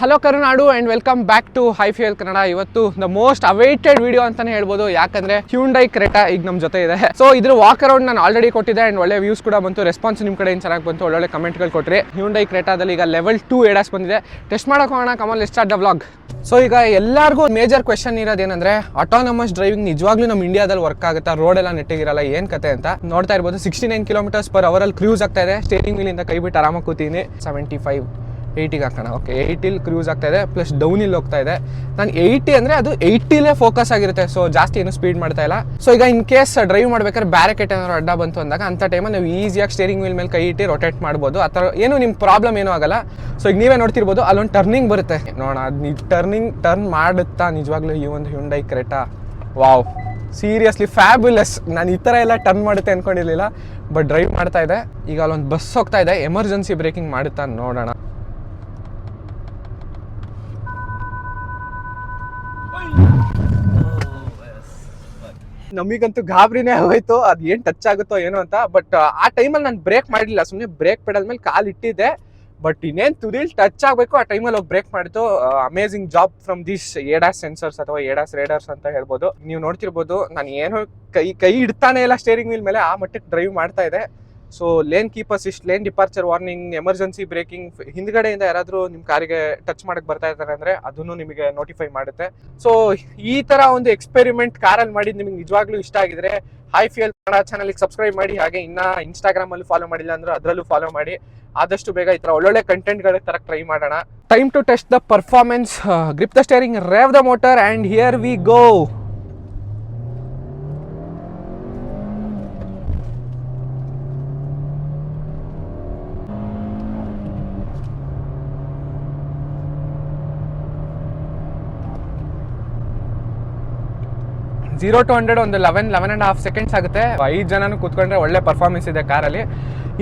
Hello Karunadu and welcome back to high fuel Kannada ಇವತ್ತು the most awaited video ಅಂತಾನೆ ಹೇಳ್ಬೋದು. ಯಾಕಂದ್ರೆ Hyundai Creta ಈಗ ನಮ್ಮ ಜೊತೆ ಇದೆ. ಸೊ ಇದ್ರ ವಾಕ್ ಅರೌಂಡ್ ನಾನು ಆಲ್ರೆಡಿ ಕೊಟ್ಟಿದ್ದೆ ಅಂಡ್ ಒಳ್ಳೆ ವ್ಯೂಸ್ ಕೂಡ ಬಂತು. ರೆಸ್ಪಾನ್ಸ್ ನಿಮ್ಮ ಕಡೆ ಚೆನ್ನಾಗಿ ಬಂತು. ಒಳ್ಳೊಳ್ಳೆ ಕಮೆಂಟ್ಗಳು ಕೊಟ್ಟರೆ ಹ್ಯೂಂಡೈ ಕ್ರೆಟಾದಲ್ಲಿ ಈಗ ಲೆವೆಲ್ ಟೂ ಎಡಾಸ್ ಬಂದಿದೆ. ಟೆಸ್ಟ್ ಮಾಡಕ್ ಹೋಗೋಣ. ಕಮಲ್ ಸ್ಟಾರ್ಟ್ ದ ವ್ಲಾಗ್ ಸೊ ಈಗ ಎಲ್ಲರಿಗೂ ಮೇಜರ್ ಕ್ವೆಶನ್ ಇರೋದೇನಂದ್ರೆ ಆಟೋನಮಸ್ ಡ್ರೈವಿಂಗ್ ನಿಜವಾಗ್ಲೂ ನಮ್ಮ ಇಂಡಿಯಾದಲ್ಲಿ ವರ್ಕ್ ಆಗುತ್ತಾ? ರೋಡ್ ಎಲ್ಲ ನೆಟ್ಟಿಗಿರಲ್ಲ ಏನ್ ಕತೆ ಅಂತ? ನೋಡ್ತಾ ಇರ್ಬೋದು. ಸಿಕ್ಸ್ಟಿ ನೈನ್ ಕಿಲೋಮೀಟರ್ಸ್ ಪರ್ ಅವರಲ್ಲಿ ಕ್ರೂಸ್ ಆಗ್ತಾ ಇದೆ. ಸ್ಟೇರಿಂಗ್ ವೀಲಿಂದ ಕೈ ಬಿಟ್ಟು ಆರಾಮಾಗಿ ಕೂತೀನಿ. ಸೆವೆಂಟಿ ಫೈವ್ ಏಯ್ಟಿಗೆ ಹಾಕೋಣ. ಓಕೆ ಏಯ್ಟಿಲ್ ಕ್ರೂಸ್ ಆಗ್ತಾ ಇದೆ ಪ್ಲಸ್ ಡೌನಿಲ್ ಹೋಗ್ತಾ ಇದೆ. ನಾನು ಏಯ್ಟಿ ಅಂದರೆ ಅದು ಏಯ್ಟಿಲೇ ಫೋಕಸ್ ಆಗಿರುತ್ತೆ. ಸೊ ಜಾಸ್ತಿ ಏನು ಸ್ಪೀಡ್ ಮಾಡ್ತಾ ಇಲ್ಲ. ಸೊ ಈಗ ಇನ್ ಕೇಸ್ ಡ್ರೈವ್ ಮಾಡ್ಬೇಕಾದ್ರೆ ಬ್ಯಾರಕೆಟ್ ಏನಾದ್ರು ಅಡ್ಡ ಬಂತು ಅಂದಾಗ ಅಂಥ ಟೈಮಲ್ಲಿ ನಾವು ಈಸಿಯಾಗಿ ಸ್ಟೇರಿಂಗ್ ವೀಲ್ ಮೇಲೆ ಕೈ ಇಟ್ಟು ರೊಟೇಟ್ ಮಾಡ್ಬೋದು. ಆ ಥರ ಏನು ನಿಮ್ಮ ಪ್ರಾಬ್ಲಮ್ ಏನೂ ಆಗಲ್ಲ. ಸೊ ಈಗ ನೀವೇ ನೋಡ್ತಿರ್ಬೋದು, ಅಲ್ಲೊಂದು ಟರ್ನಿಂಗ್ ಬರುತ್ತೆ. ನೋಡೋಣ, ಅದು ಟರ್ನಿಂಗ್ ಟರ್ನ್ ಮಾಡುತ್ತಾ ನಿಜವಾಗ್ಲೂ ಈ ಒಂದು Hyundai Creta wow seriously fabulous ನಾನು ಈ ಥರ ಎಲ್ಲ ಟರ್ನ್ ಮಾಡುತ್ತೆ ಅಂದ್ಕೊಂಡಿರಲಿಲ್ಲ ಬಟ್ ಡ್ರೈವ್ ಮಾಡ್ತಾ ಇದೆ. ಈಗ ಅಲ್ಲೊಂದು ಬಸ್ ಹೋಗ್ತಾ ಇದೆ. ಎಮರ್ಜೆನ್ಸಿ ಬ್ರೇಕಿಂಗ್ ಮಾಡುತ್ತಾ ನೋಡೋಣ. ನಮಗಂತೂ ಗಾಬರಿನೇ ಹೋಯ್ತು. ಅದು ಏನು ಟಚ್ ಆಗುತ್ತೋ ಏನೋ ಅಂತ. ಬಟ್ ಆ ಟೈಮಲ್ಲಿ ನಾನು ಬ್ರೇಕ್ ಮಾಡಲಿಲ್ಲ ಸುಮ್ಮನೆ ಬ್ರೇಕ್ ಪೆಡಲ್ ಮೇಲೆ ಕಾಲು ಇಟ್ಟಿದ್ದೆ. ಬಟ್ ಇನ್ನೇನು ತುದಿಲ್ ಟಚ್ ಆಗಬೇಕು, ಆ ಟೈಮಲ್ಲಿ ಹೋಗಿ ಬ್ರೇಕ್ ಮಾಡಿತು amazing job from this ADAS sensors ಅಥವಾ ಏಡಾಸ್ ರೇಡರ್ಸ್ ಅಂತ ಹೇಳ್ಬೋದು. ನೀವು ನೋಡ್ತಿರ್ಬೋದು, ನಾನು ಏನೋ ಕೈ ಕೈ ಇಡ್ತಾನೆ ಇಲ್ಲ ಸ್ಟೇರಿಂಗ್ ವೀಲ್ ಮೇಲೆ, ಆ ಮಟ್ಟಕ್ಕೆ ಡ್ರೈವ್ ಮಾಡ್ತಾ ಇದೆ so lane keep assist lane departure warning emergency braking ಹಿಂದ್ಗಡೆಯಿಂದ ಯಾರಾದರೂ ನಿಮ್ಮ ಕಾರಿಗೆ ಟಚ್ ಮಾಡಕ್ಕೆ ಬರ್ತಾ ಇದ್ದಾರೆ ಅಂದರೆ ಅದನ್ನು ನಿಮಗೆ ನೋಟಿಫೈ ಮಾಡುತ್ತೆ. ಸೊ ಈ ಥರ ಒಂದು ಎಕ್ಸ್ಪೆರಿಮೆಂಟ್ ಕಾರಲ್ಲಿ ಮಾಡಿ ನಿಮಗೆ ನಿಜವಾಗ್ಲೂ ಇಷ್ಟ ಆಗಿದ್ರೆ ಹೈ ಫಿಯಲ್ ಕನ್ನಡ ಚಾನಲ್ಗೆ ಸಬ್ಸ್ಕ್ರೈಬ್ ಮಾಡಿ, ಹಾಗೆ ಇನ್ನು ಇನ್ಸ್ಟಾಗ್ರಾಮಲ್ಲಿ ಫಾಲೋ ಮಾಡಿಲ್ಲ ಅಂದ್ರೆ ಅದರಲ್ಲೂ ಫಾಲೋ ಮಾಡಿ. ಆದಷ್ಟು ಬೇಗ ಈ ತರ ಒಳ್ಳೊಳ್ಳೆ ಕಂಟೆಂಟ್ಗಳ ತರ ಟ್ರೈ ಮಾಡೋಣ. Time to test the performance grip the steering rev the motor and here we go zero to hundred ಒಂದು eleven eleven and half seconds ಆಗುತ್ತೆ. ಐದು ಜನನು ಕೂತ್ಕೊಂಡ್ರೆ ಒಳ್ಳೆ ಪರ್ಫಾರ್ಮೆನ್ಸ್ ಇದೆ ಕಾರಲ್ಲಿ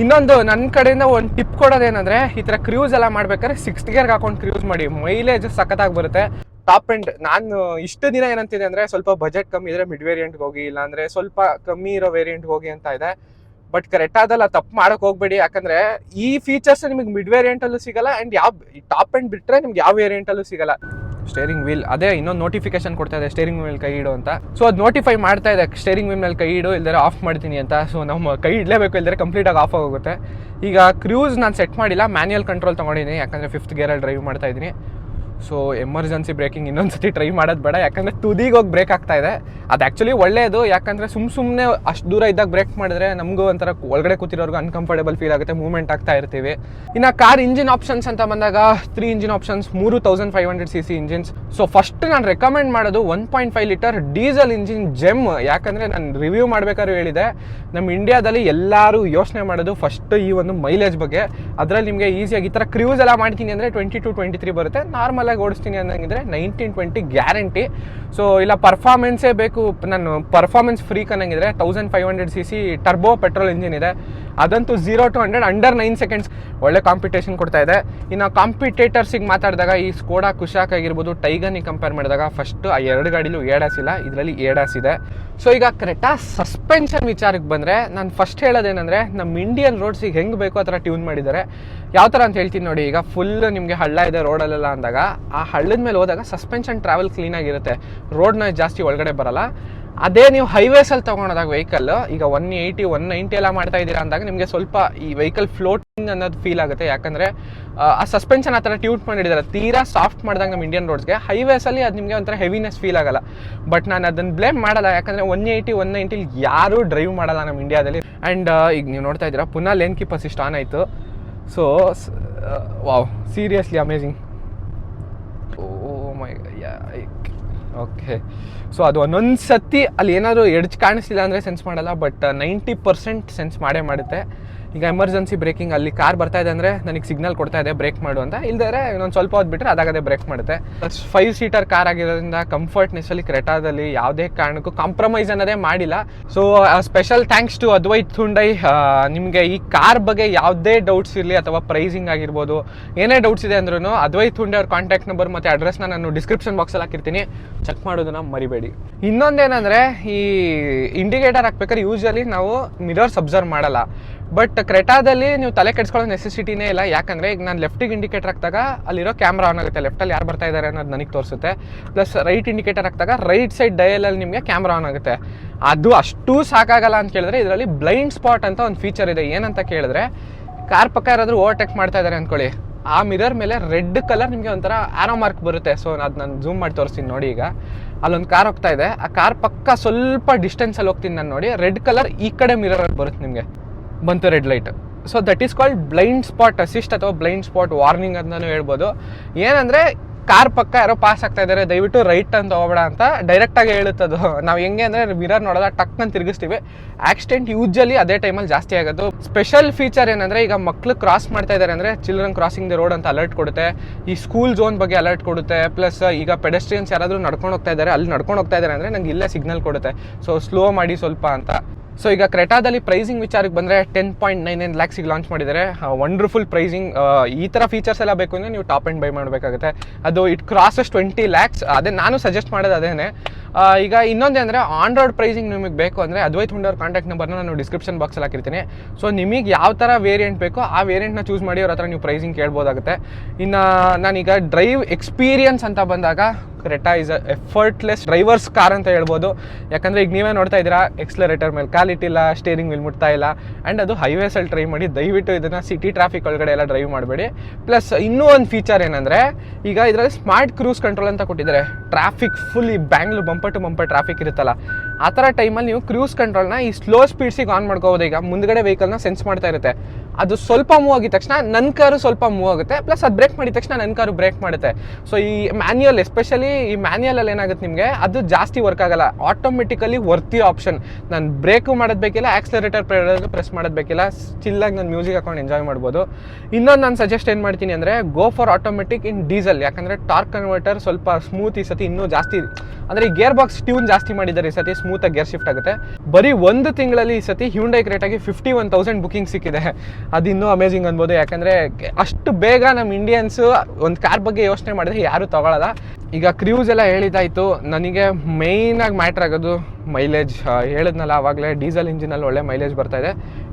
ಇನ್ನೊಂದು ನನ್ನ ಕಡೆಯಿಂದ ಒಂದು ಟಿಪ್ ಕೊಡೋದೇನಂದ್ರೆ ಈ ಥರ ಕ್ರೂಸ್ ಎಲ್ಲ ಮಾಡ್ಬೇಕಾದ್ರೆ ಸಿಕ್ಸ್ತ್ ಗಿಯರ್ಗೆ ಹಾಕೊಂಡು ಕ್ರೂಸ್ ಮಾಡಿ. ಮೈಲೇಜ್ ಸಖತ್ತಾಗಿ ಬರುತ್ತೆ. ಟಾಪ್ ಎಂಡ್ ನಾನು ಇಷ್ಟು ದಿನ ಏನಂತಿದೆ ಅಂದ್ರೆ, ಸ್ವಲ್ಪ ಬಜೆಟ್ ಕಮ್ಮಿ ಇದ್ರೆ ಮಿಡ್ ವೇರಿಯಂಟ್ಗೆ ಹೋಗಿ, ಇಲ್ಲಾಂದರೆ ಸ್ವಲ್ಪ ಕಮ್ಮಿ ಇರೋ ವೇರಿಯಂಟ್ಗೆ ಹೋಗಿ ಅಂತ ಇದೆ. ಬಟ್ ಕರೆಕ್ಟ್ ಆದಲ್ಲ, ತಪ್ಪು ಮಾಡೋಕೆ ಹೋಗ್ಬೇಡಿ. ಯಾಕಂದ್ರೆ, ಈ ಫೀಚರ್ಸ್ ನಿಮಗೆ ಮಿಡ್ ವೇರಿಯಂಟ್ ಅಲ್ಲೂ ಸಿಗಲ್ಲ ಅಂಡ್ ಯಾವ ಟಾಪ್ ಎಂಡ್ ಬಿಟ್ರೆ ನಿಮ್ಗೆ ಯಾವ ವೇರಿಯಂಟ್ ಅಲ್ಲೂ ಸಿಗಲ್ಲ. ಸ್ಟೇರಿಂಗ್ ವೀಲ್ ಅದೇ ಇನ್ನೊಂದು ನೋಟಿಫಿಕೇಶನ್ ಕೊಡ್ತಾ ಇದೆ ಸ್ಟೇರಿಂಗ್ ವೀಲ್ ಕೈ ಇಡು ಅಂತ. ಸೊ ಅದು ನೋಟಿಫೈ ಮಾಡ್ತಾ ಇದೆ ಸ್ಟೇರಿಂಗ್ ವೀಲ್ ಮೇಲೆ ಕೈ ಇಡು ಇಲ್ದರೆ ಆಫ್ ಮಾಡ್ತೀನಿ ಅಂತ. ಸೊ ನಮ್ಮ ಕೈ ಇಡಲೇಬೇಕು ಇಲ್ದರೆ ಕಂಪ್ಲೀಟಾಗಿ ಆಫ್ ಆಗೋಗುತ್ತೆ. ಈಗ ಕ್ರೂಸ್ ನಾನು ಸೆಟ್ ಮಾಡಿಲ್ಲ ಮ್ಯಾನ್ಯಲ್ ಕಂಟ್ರೋಲ್ ತೊಗೊಂಡಿದ್ದೀನಿ, ಯಾಕಂದರೆ ಫಿಫ್ತ್ ಗೇರಲ್ಲಿ ಡ್ರೈವ್ ಮಾಡ್ತಾ ಇದ್ದೀನಿ. ಸೊ ಎಮರ್ಜೆನ್ಸಿ ಬ್ರೇಕಿಂಗ್ ಇನ್ನೊಂದು ಸತಿ ಟ್ರೈ ಮಾಡೋದು ಬೇಡ. ಯಾಕಂದರೆ ತುದಿಗೆ ಹೋಗಿ ಬ್ರೇಕ್ ಆಗ್ತಾ ಇದೆ. ಅದು ಆ್ಯಕ್ಚುಲಿ ಒಳ್ಳೆಯದು ಯಾಕಂದರೆ ಸುಮ್ಮ ಸುಮ್ಮನೆ ಅಷ್ಟು ದೂರ ಇದ್ದಾಗ ಬ್ರೇಕ್ ಮಾಡಿದ್ರೆ ನಮಗೂ ಒಂಥರ ಒಳಗಡೆ ಕೂತಿರೋರ್ಗು ಅನ್ಕಂಫರ್ಟೇಬಲ್ ಫೀಲ್ ಆಗುತ್ತೆ. ಮೂವ್ಮೆಂಟ್ ಆಗ್ತಾ ಇರ್ತೀವಿ. ಇನ್ನು ಕಾರ್ ಇಂಜಿನ್ ಆಪ್ಷನ್ಸ್ ಅಂತ ಬಂದಾಗ ತ್ರೀ ಇಂಜಿನ್ ಆಪ್ಷನ್ಸ್ ಮೂರು thousand five hundred C C engines so first ನಾನು ರೆಕಮೆಂಡ್ ಮಾಡೋದು one point five litre diesel engine gem ಯಾಕಂದರೆ ನಾನು ರಿವ್ಯೂ ಮಾಡಬೇಕಾದ್ರೂ ಹೇಳಿದೆ. ನಮ್ಮ ಇಂಡಿಯಾದಲ್ಲಿ ಎಲ್ಲರೂ ಯೋಚನೆ ಮಾಡೋದು ಫಸ್ಟ್ ಈ ಒಂದು ಮೈಲೇಜ್ ಬಗ್ಗೆ. ಅದರಲ್ಲಿ ನಿಮಗೆ ಈಸಿಯಾಗಿ ಈ ಥರ ಕ್ರೂಸ್ ಎಲ್ಲ ಮಾಡ್ತೀನಿ ಅಂದರೆ ಟ್ವೆಂಟಿ ಟು ಟ್ವೆಂಟಿ ತ್ರೀ ಬರುತ್ತೆ. ನಾರ್ಮಲ್ ಆಗಿ ಓಡಿಸ್ತೀನಿ ಅನ್ನಂಗಿದ್ರೆ ನೈನ್ಟೀನ್ ಟ್ವೆಂಟಿ ಗ್ಯಾರಂಟಿ ಸೊ ಇಲ್ಲ ಪರ್ಫಾರ್ಮೆನ್ಸೇ ಬೇಕು. ನಾನು performance free ಅನ್ನಂಗಿದ್ರೆ thousand five hundred C C turbo petrol engine ಇದೆ. ಅದಂತೂ zero to hundred under nine seconds ಒಳ್ಳೆ ಕಾಂಪಿಟೇಷನ್ ಕೊಡ್ತಾ ಇದೆ. ಇನ್ನು ಕಾಂಪಿಟೇಟರ್ಸಿಗೆ ಮಾತಾಡಿದಾಗ ಈ ಸ್ಕೋಡಾ ಕುಶಾಕ್ ಆಗಿರ್ಬೋದು ಟೈಗನಿಗೆ ಕಂಪೇರ್ ಮಾಡಿದಾಗ ಫಸ್ಟ್ ಆ ಎರಡು ಗಾಡಿಲೂ ಏಡಾಸ್ ಇಲ್ಲ, ಇದರಲ್ಲಿ ಏಡಾಸ್ ಇದೆ. ಸೊ ಈಗ ಕ್ರೆಟಾ ಸಸ್ಪೆನ್ಷನ್ ವಿಚಾರಕ್ಕೆ ಬಂದರೆ, ನಾನು ಫಸ್ಟ್ ಹೇಳೋದೇನೆಂದರೆ ನಮ್ಮ ಇಂಡಿಯನ್ ರೋಡ್ಸಿಗೆ ಹೆಂಗೆ ಬೇಕೋ ಆ ಥರ ಟ್ಯೂನ್ ಮಾಡಿದ್ದಾರೆ. ಯಾವ ಥರ ಅಂತ ಹೇಳ್ತೀನಿ ನೋಡಿ, ಈಗ ಫುಲ್ ನಿಮಗೆ ಹಳ್ಳ ಇದೆ ರೋಡಲ್ಲೆಲ್ಲ ಅಂದಾಗ, ಆ ಹಳ್ಳದ ಮೇಲೆ ಹೋದಾಗ ಸಸ್ಪೆನ್ಷನ್ ಟ್ರಾವೆಲ್ ಕ್ಲೀನಾಗಿರುತ್ತೆ ರೋಡ್ನ ಜಾಸ್ತಿ ಒಳಗಡೆ ಬರಲ್ಲ. ಅದೇ ನೀವು ಹೈವೇಸಲ್ಲಿ ತೊಗೊಳೋದಾಗ ವೆಹಿಕಲ್ ಈಗ ಒನ್ ಏಯ್ಟಿ ಒನ್ ನೈಂಟಿ ಎಲ್ಲ ಮಾಡ್ತಾ ಇದ್ದೀರಾ ಅಂದಾಗ ನಿಮಗೆ ಸ್ವಲ್ಪ ಈ ವೆಹಿಕಲ್ ಫ್ಲೋಟಿಂಗ್ ಅನ್ನೋದು ಫೀಲ್ ಆಗುತ್ತೆ ಯಾಕಂದರೆ ಆ ಸಸ್ಪೆನ್ಷನ್ ಆ ಥರ ಟ್ಯೂಟ್ ಮಾಡಿದ್ದಾರೆ ತೀರಾ ಸಾಫ್ಟ್ ಮಾಡಿದಾಗ ನಮ್ಮ ಇಂಡಿಯನ್ ರೋಡ್ಸ್ಗೆ ಹೈವೇಸಲ್ಲಿ ಅದು ನಿಮಗೆ ಒಂಥರ ಹೆವಿನೆಸ್ ಫೀಲ್ ಆಗಲ್ಲ ಬಟ್ ನಾನು ಅದನ್ನು ಬ್ಲೇಮ್ ಮಾಡಲ್ಲ ಯಾಕಂದರೆ ಒನ್ ಏಯ್ಟಿ ಒನ್ ನೈಂಟಿಲಿ ಯಾರೂ ಡ್ರೈವ್ ಮಾಡಲ್ಲ ನಮ್ಮ ಇಂಡಿಯಾದಲ್ಲಿ ಆ್ಯಂಡ್ ಈಗ ನೀವು ನೋಡ್ತಾ ಇದ್ದೀರಾ ಪುನಃ ಲೇನ್ ಕೀಪರ್ಸ್ ಇಷ್ಟು ಆನ್ ಆಯಿತು so wow seriously amazing oh my okay so ಅದು ಒಂದೊಂದು ಸತಿ ಅಲ್ಲಿ ಏನಾದರೂ ಎಡ್ಜ್ ಕಾಣಿಸ್ತಿಲ್ಲ ಅಂದರೆ ಸೆನ್ಸ್ ಮಾಡಲ್ಲ ಬಟ್ ನೈಂಟಿ ಪರ್ಸೆಂಟ್ ಸೆನ್ಸ್ ಮಾಡೇ ಮಾಡುತ್ತೆ. ಈಗ ಎಮರ್ಜೆನ್ಸಿ ಬ್ರೇಕಿಂಗ್ ಅಲ್ಲಿ ಕಾರ್ ಬರ್ತಾ ಇದೆ ಅಂದರೆ ನನಗೆ ಸಿಗ್ನಲ್ ಕೊಡ್ತಾ ಇದೆ ಬ್ರೇಕ್ ಮಾಡು ಅಂತ. ಇಲ್ಲದೇ ಇನ್ನೊಂದು ಸ್ವಲ್ಪ ಹೊತ್ತು ಬಿಟ್ಟರೆ ಅದಾಗದೇ ಬ್ರೇಕ್ ಮಾಡುತ್ತೆ. ಫೈವ್ ಸೀಟರ್ ಕಾರ್ ಆಗಿರೋದ್ರಿಂದ ಕಂಫರ್ಟ್ನೆಸ್ಸಲ್ಲಿ ಕ್ರೆಟಾದಲ್ಲಿ ಯಾವುದೇ ಕಾರಣಕ್ಕೂ ಕಾಂಪ್ರಮೈಸ್ ಅನ್ನೋದೇ ಮಾಡಿಲ್ಲ. So special thanks to Advait Hyundai ನಿಮಗೆ ಈ ಕಾರ್ ಬಗ್ಗೆ ಯಾವುದೇ ಡೌಟ್ಸ್ ಇರಲಿ ಅಥವಾ ಪ್ರೈಸಿಂಗ್ ಆಗಿರ್ಬೋದು, ಏನೇ ಡೌಟ್ಸ್ ಇದೆ ಅಂದ್ರೂ ಅದ್ವೈತ್ ಹುಂಡೆ ಅವ್ರ ಕಾಂಟ್ಯಾಕ್ಟ್ ನಂಬರ್ ಮತ್ತು ಅಡ್ರೆಸ್ನ ನಾನು ಡಿಸ್ಕ್ರಿಪ್ಷನ್ ಬಾಕ್ಸಲ್ಲಿ ಹಾಕಿರ್ತೀನಿ. ಚೆಕ್ ಮಾಡೋದನ್ನ ಮರಿಬೇಡಿ. ಇನ್ನೊಂದೇನಂದರೆ ಈ ಇಂಡಿಕೇಟರ್ ಹಾಕ್ಬೇಕಾದ್ರೆ ಯೂಶಲಿ ನಾವು ಮಿರರ್ಸ್ ಅಬ್ಸರ್ವ್ ಮಾಡಲ್ಲ. ಬಟ್ ಕ್ರೆಟಾದಲ್ಲಿ ನೀವು ತಲೆ ಕೆಡಿಸ್ಕೊಳ್ಳೋ ನೆಸೆಸಿಟಿನೇ ಇಲ್ಲ. ಯಾಕಂದರೆ ಈಗ ನಾನು ಲೆಫ್ಟಿಗೆ ಇಂಡಿಕೇಟರ್ ಹಾಕಿದಾಗ ಅಲ್ಲಿರೋ ಕ್ಯಾಮ್ರಾ ಆನ್ ಆಗುತ್ತೆ. ಲೆಫ್ಟಲ್ಲಿ ಯಾರು ಬರ್ತಾ ಇದ್ದಾರೆ ಅನ್ನೋದು ನನಗೆ ತೋರಿಸುತ್ತೆ. ಪ್ಲಸ್ ರೈಟ್ ಇಂಡಿಕೇಟರ್ ಹಾಕಿದಾಗ ರೈಟ್ ಸೈಡ್ ಡಯಲಲ್ಲಿ ನಿಮಗೆ ಕ್ಯಾಮ್ರಾ ಆನ್ ಆಗುತ್ತೆ. ಅದು ಅಷ್ಟು ಸಾಕಾಗಲ್ಲ ಅಂತ ಕೇಳಿದ್ರೆ ಇದರಲ್ಲಿ ಬ್ಲೈಂಡ್ ಸ್ಪಾಟ್ ಅಂತ ಒಂದು ಫೀಚರ್ ಇದೆ. ಏನಂತ ಕೇಳಿದ್ರೆ ಕಾರ್ ಪಕ್ಕ ಯಾರಾದರೂ ಓವರ್ಟೇಕ್ ಮಾಡ್ತಾ ಇದ್ದಾರೆ ಅಂದ್ಕೊಳ್ಳಿ ಆ ಮಿರರ್ ಮೇಲೆ ರೆಡ್ ಕಲರ್ ನಿಮಗೆ ಒಂಥರ ಆರೋ ಮಾರ್ಕ್ ಬರುತ್ತೆ. ಸೊ ಅದು ನಾನು ಝೂಮ್ ಮಾಡಿ ತೋರಿಸ್ತೀನಿ ನೋಡಿ ಈಗ. ಅಲ್ಲೊಂದು ಕಾರ್ ಹೋಗ್ತಾ ಇದೆ. ಆ ಕಾರ್ ಪಕ್ಕ ಸ್ವಲ್ಪ ಡಿಸ್ಟೆನ್ಸಲ್ಲಿ ಹೋಗ್ತೀನಿ ನಾನು ನೋಡಿ. ರೆಡ್ ಕಲರ್ ಈ ಕಡೆ ಮಿರರ್ ಬರುತ್ತೆ ನಿಮಗೆ. ಬಂತು red light. So that is called blind spot assist ಅಥವಾ ಬ್ಲೈಂಡ್ ಸ್ಪಾಟ್ ವಾರ್ನಿಂಗ್ ಅಂತಲೂ ಹೇಳ್ಬೋದು. ಏನಂದರೆ, ಕಾರ್ ಪಕ್ಕ ಯಾರೋ ಪಾಸ್ ಆಗ್ತಾ ಇದ್ದಾರೆ ದಯವಿಟ್ಟು ರೈಟ್ ಅಂತ ಹೋಗ್ಬೇಡ ಅಂತ ಡೈರೆಕ್ಟಾಗಿ ಹೇಳುತ್ತದು ನಾವು ಹೆಂಗೆ ಅಂದರೆ ಮಿರರ್ ನೋಡೋದ ಅಂತ ತಿರುಗಿಸ್ತೀವಿ. ಆಕ್ಸಿಡೆಂಟ್ ಯೂಜಲಿ ಅದೇ ಟೈಮಲ್ಲಿ ಜಾಸ್ತಿ ಆಗೋದು. ಸ್ಪೆಷಲ್ ಫೀಚರ್ ಏನಂದರೆ, ಈಗ ಮಕ್ಳು ಕ್ರಾಸ್ ಮಾಡ್ತಾ ಇದ್ದಾರೆ ಅಂದರೆ ಚಿಲ್ಡ್ರನ್ ಕ್ರಾಸಿಂಗ್ ದ ರೋಡ್ ಅಂತ ಅಲರ್ಟ್ ಕೊಡುತ್ತೆ. ಈ ಸ್ಕೂಲ್ ಝೋನ್ ಬಗ್ಗೆ ಅಲರ್ಟ್ ಕೊಡುತ್ತೆ. ಪ್ಲಸ್ ಈಗ ಪೆಡೆಸ್ಟ್ರಿಯನ್ಸ್ ಯಾರಾದರೂ ನಡ್ಕೊಂಡು ಹೋಗ್ತಾ ಇದ್ದಾರೆ ಅಲ್ಲಿ ನಡ್ಕೊಂಡು ಹೋಗ್ತಾ ಇದ್ದಾರೆ ಅಂದರೆ ನಂಗೆ ಇಲ್ಲೇ ಸಿಗ್ನಲ್ ಕೊಡುತ್ತೆ. ಸೊ ಸ್ಲೋ ಮಾಡಿ ಸ್ವಲ್ಪ ಅಂತ. ಸೊ ಈಗ ಕ್ರೆಟಾದಲ್ಲಿ ಪ್ರೈಸಿಂಗ್ ವಿಚಾರಕ್ಕೆ ಬಂದರೆ ಟೆನ್ ಪಾಯಿಂಟ್ ನೈನ್ ನೈನ್ ಲ್ಯಾಕ್ಸಿಗೆ ಲಾಂಚ್ ಮಾಡಿದ್ದಾರೆ. ವಂಡರ್ಫುಲ್ ಪ್ರೈಸಿಂಗ್ ಈ ಥರ ಫೀಚರ್ಸ್ ಎಲ್ಲ ಬೇಕು ಅಂದರೆ ನೀವು ಟಾಪ್ ಆ್ಯಂಡ್ ಬೈ ಮಾಡಬೇಕಾಗುತ್ತೆ. ಅದು ಇಟ್ ಕ್ರಾಸಸ್ ಟ್ವೆಂಟಿ ಲ್ಯಾಕ್ಸ್ ಅದೇ ನಾನು ಸಜೆಸ್ಟ್ ಮಾಡೋದು ಅದೇನೆ. ಈಗ ಇನ್ನೊಂದೇ ಅಂದರೆ ಆನ್ ರೋಡ್ ಪ್ರೈಸಿಂಗ್ ನಿಮಗೆ ಬೇಕು ಅಂದರೆ ಅದ್ವೈತ್ ಹುಂಡವ್ರ ಕಾಂಟ್ಯಾಕ್ಟ್ ನಂಬರ್ನ ನಾನು ಡಿಸ್ಕ್ರಿಪ್ಷನ್ ಬಾಕ್ಸಲ್ಲಿ ಹಾಕಿರ್ತೀನಿ. ಸೊ ನಿಮಗೆ ಯಾವ ಥರ ವೇರಿಯಂಟ್ ಬೇಕೋ ಆ ವೇರಿಯಂಟ್ನ ಚೂಸ್ ಮಾಡಿ ಅವ್ರ ಹತ್ರ ನೀವು ಪ್ರೈಸಿಂಗ್ ಕೇಳ್ಬೋದಾಗುತ್ತೆ. ಇನ್ನು ನಾನೀಗ ಡ್ರೈವ್ ಎಕ್ಸ್ಪೀರಿಯನ್ಸ್ ಅಂತ ಬಂದಾಗ Creta is effortless drivers car ಅಂತ ಹೇಳ್ಬೋದು. ಯಾಕಂದರೆ ಈಗ ನೀವೇ ನೋಡ್ತಾ ಇದ್ದೀರಾ ಎಕ್ಸ್ಲರೇಟರ್ ಮೇಲೆ ಕಾಲಿಟ್ಟಿಲ್ಲ ಸ್ಟೇರಿಂಗ್ ಮೇಲೆ ಮುಟ್ತಾ ಇಲ್ಲ. ಆ್ಯಂಡ್ ಅದು ಹೈವೇಸಲ್ಲಿ ಟ್ರೈ ಮಾಡಿ ದಯವಿಟ್ಟು ಇದನ್ನು ಸಿಟಿ ಟ್ರಾಫಿಕ್ ಒಳಗಡೆ ಎಲ್ಲ ಡ್ರೈವ್ ಮಾಡಬೇಡಿ. ಪ್ಲಸ್ ಇನ್ನೂ ಒಂದು ಫೀಚರ್ ಏನಂದರೆ, ಈಗ ಇದರಲ್ಲಿ ಸ್ಮಾರ್ಟ್ ಕ್ರೂಸ್ ಕಂಟ್ರೋಲ್ ಅಂತ ಕೊಟ್ಟಿದ್ದಾರೆ. ಟ್ರಾಫಿಕ್ ಫುಲ್ ಈ Bangalore bumper to bumper traffic ಇರುತ್ತಲ್ಲ, ಆ ಥರ ಟೈಮಲ್ಲಿ ನೀವು ಕ್ರೂಸ್ ಕಂಟ್ರೋಲ್ನ ಈ ಸ್ಲೋ ಸ್ಪೀಡ್ಸಿಗೆ ಆನ್ ಮಾಡ್ಕೋಬೋದು. ಈಗ ಮುಂದ್ಗಡೆ ವೆಹಿಕಲ್ನ ಸೆನ್ಸ್ ಮಾಡ್ತಾ ಇರುತ್ತೆ. ಅದು ಸ್ವಲ್ಪ ಮೂವ್ ಆಗಿದ ತಕ್ಷಣ ನನ್ನ ಕಾರು ಸ್ವಲ್ಪ ಮೂವ್ ಆಗುತ್ತೆ ಪ್ಲಸ್ ಅದು ಬ್ರೇಕ್ ಮಾಡಿದ ತಕ್ಷಣ ನನ್ನ ಕಾರು ಬ್ರೇಕ್ ಮಾಡುತ್ತೆ. ಸೊ ಈ ಮ್ಯಾನ್ಯಲ್ ಎಸ್ಪೆಷಲಿ ಈ ಮ್ಯಾನ್ಯಲಲ್ಲಿ ಏನಾಗುತ್ತೆ ನಿಮಗೆ, ಅದು ಜಾಸ್ತಿ ವರ್ಕ್ ಆಗಲ್ಲ. ಆಟೋಮೆಟಿಕಲಿ ವರ್ತಿ ಆಪ್ಷನ್ ನಾನು ಬ್ರೇಕು ಮಾಡೋದು ಬೇಕಿಲ್ಲ ಆಕ್ಸಲರೇಟರ್ ಪ್ರೆಸ್ ಮಾಡೋದು ಬೇಕಿಲ್ಲ ಚಿಲ್ಲಾಗಿ ನಾನು ಮ್ಯೂಸಿಕ್ ಹಾಕೊಂಡು ಎಂಜಾಯ್ ಮಾಡ್ಬೋದು. ಇನ್ನೊಂದು ನಾನು ಸಜೆಸ್ಟ್ ಏನು ಮಾಡ್ತೀನಿ ಅಂದರೆ go for automatic in diesel ಯಾಕಂದರೆ ಟಾರ್ಕ್ ಕನ್ವರ್ಟರ್ ಸ್ವಲ್ಪ ಸ್ಮೂತ್ ಈ ಸತಿ ಇನ್ನೂ ಜಾಸ್ತಿ ಅಂದರೆ ಈ ಗೇರ್ ಬಾಕ್ಸ್ ಟ್ಯೂನ್ ಜಾಸ್ತಿ ಮಾಡಿದ್ದಾರೆ ಈ ಸತಿ ಸ್ಮೂತಾಗಿ ಗೇರ್ ಶಿಫ್ಟ್ ಆಗುತ್ತೆ. ಬರೀ ಒಂದು ತಿಂಗಳಲ್ಲಿ ಈ ಸತಿ ಹ್ಯೂಂಡೈ ಕ್ರೇಟಾಗಿ ಫಿಫ್ಟಿ ಒನ್ ತೌಸಂಡ್ ಬುಕಿಂಗ್ ಸಿಕ್ಕಿದೆ. ಅದು ಇನ್ನೂ ಅಮೇಜಿಂಗ್ ಅನ್ಬೋದು, ಯಾಕಂದರೆ ಅಷ್ಟು ಬೇಗ ನಮ್ಮ ಇಂಡಿಯನ್ಸು ಒಂದು ಕಾರ್ ಬಗ್ಗೆ ಯೋಚನೆ ಮಾಡಿದ್ರೆ ಯಾರೂ ತಗೊಳ್ಳಲ್ಲ ಈಗ ಕ್ರೂಸ್ ಎಲ್ಲ ಹೇಳಿದಾಯ್ತು ನನಗೆ ಮೇಯ್ನಾಗಿ ಮ್ಯಾಟ್ರ್ ಆಗೋದು ಮೈಲೇಜ್ ಹೇಳಿದ್ನಲ್ಲ ಆವಾಗಲೇ ಡೀಸೆಲ್ ಇಂಜಿನಲ್ಲಿ ಒಳ್ಳೆ ಮೈಲೇಜ್ ಬರ್ತಾ ಇದೆ.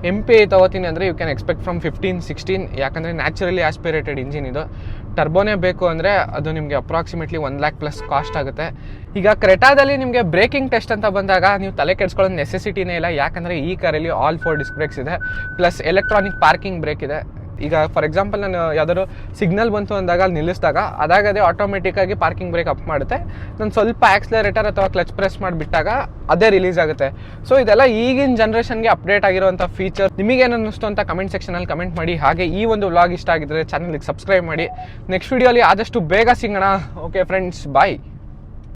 ಎಂ ಪಿ ಐ ತಗೋತೀನಿ ಅಂದರೆ you can expect from fifteen sixteen ಯಾಕಂದರೆ ನ್ಯಾಚುರಲಿ ಆಸ್ಪಿರೇಟೆಡ್ ಇಂಜಿನ್ ಇದು. ಟರ್ಬೋನೇ ಬೇಕು ಅಂದರೆ ಅದು ನಿಮಗೆ approximately one lakh plus cost ಆಗುತ್ತೆ. ಈಗ ಕ್ರೆಟಾದಲ್ಲಿ ನಿಮಗೆ ಬ್ರೇಕಿಂಗ್ ಟೆಸ್ಟ್ ಅಂತ ಬಂದಾಗ ನೀವು ತಲೆ ಕೆಡ್ಸ್ಕೊಳ್ಳೋ ನೆಸೆಸಿಟಿನೇ ಇಲ್ಲ. ಯಾಕಂದರೆ ಈ ಕಾರಲ್ಲಿ ಆಲ್ ಫೋರ್ ಡಿಸ್ಕ್ ಬ್ರೇಕ್ಸ್ ಇದೆ. ಪ್ಲಸ್ ಎಲೆಕ್ಟ್ರಾನಿಕ್ ಪಾರ್ಕಿಂಗ್ ಬ್ರೇಕ್ ಇದೆ. ಈಗ ಫಾರ್ ಎಕ್ಸಾಂಪಲ್ ನಾನು ಯಾವ್ದಾದ್ರು ಸಿಗ್ನಲ್ ಬಂತು ಅಂದಾಗ ಅಲ್ಲಿ ನಿಲ್ಲಿಸಿದಾಗ ಅದಾಗದೇ ಆಟೋಮೆಟಿಕ್ಕಾಗಿ ಪಾರ್ಕಿಂಗ್ ಬ್ರೇಕ್ ಅಪ್ ಮಾಡುತ್ತೆ. ನಾನು ಸ್ವಲ್ಪ ಆಕ್ಸಲರೇಟರ್ ಅಥವಾ ಕ್ಲಚ್ ಪ್ರೆಸ್ ಮಾಡಿಬಿಟ್ಟಾಗ ಅದೇ ರಿಲೀಸ್ ಆಗುತ್ತೆ. ಸೊ ಇದೆಲ್ಲ ಈಗಿನ ಜನ್ರೇಷನ್ಗೆ ಅಪ್ಡೇಟ್ ಆಗಿರುವಂಥ ಫೀಚರ್ ನಿಮಗೇನು ಅನ್ನಿಸ್ತು ಅಂತ ಕಮೆಂಟ್ ಸೆಕ್ಷನಲ್ಲಿ ಕಮೆಂಟ್ ಮಾಡಿ. ಹಾಗೆ ಈ ಒಂದು ವ್ಲಾಗ್ ಇಷ್ಟ ಆಗಿದ್ರೆ ಚಾನಲ್ಗೆ ಸಬ್ಸ್ಕ್ರೈಬ್ ಮಾಡಿ. ನೆಕ್ಸ್ಟ್ ವಿಡಿಯೋಲಿ ಆದಷ್ಟು ಬೇಗ ಸಿಗೋಣ. Okay friends bye